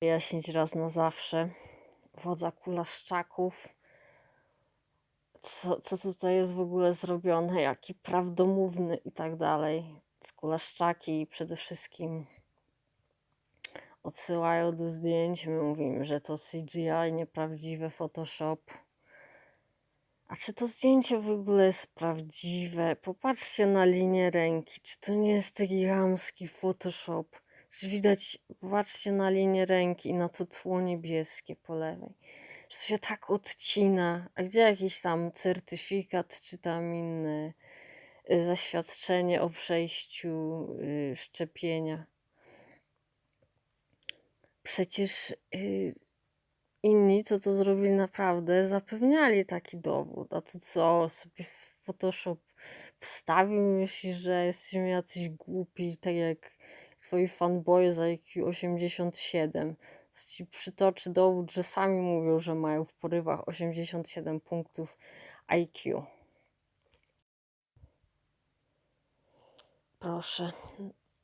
wyjaśnić raz na zawsze. Wodza kulaszczaków. Co, co tutaj jest w ogóle zrobione, jaki prawdomówny i tak dalej. Skulaszczaki przede wszystkim odsyłają do zdjęć. My mówimy, że to CGI, nieprawdziwe Photoshop. A czy to zdjęcie w ogóle jest prawdziwe? Popatrzcie na linię ręki. Czy to nie jest taki chamski Photoshop? Że widać, popatrzcie na linię ręki i na to tło niebieskie po lewej. Że to się tak odcina. A gdzie jakiś tam certyfikat, czy tam inne y, zaświadczenie o przejściu y, szczepienia? Przecież y, inni, co to zrobili naprawdę, zapewniali taki dowód. A tu co sobie Photoshop wstawił, myśli, że jesteśmy jacyś głupi, tak jak twoi fanboye z IQ 87. Ci przytoczy dowód, że sami mówią, że mają w porywach 87 punktów IQ. Proszę.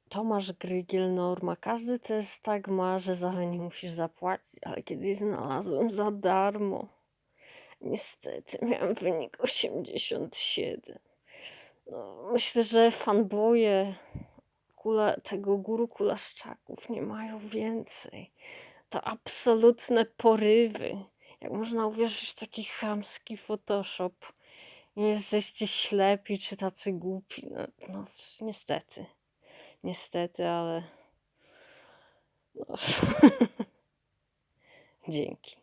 Tomasz Grygiel Norma. Każdy test tak ma, że za nie musisz zapłacić, ale kiedyś znalazłem za darmo. Niestety miałem wynik 87. No, myślę, że fanboye kula, tego guru kulaszczaków nie mają więcej. To absolutne porywy. Jak można uwierzyć w taki chamski Photoshop? Nie jesteście ślepi czy tacy głupi. No, no niestety. Niestety, ale. No. Dzięki.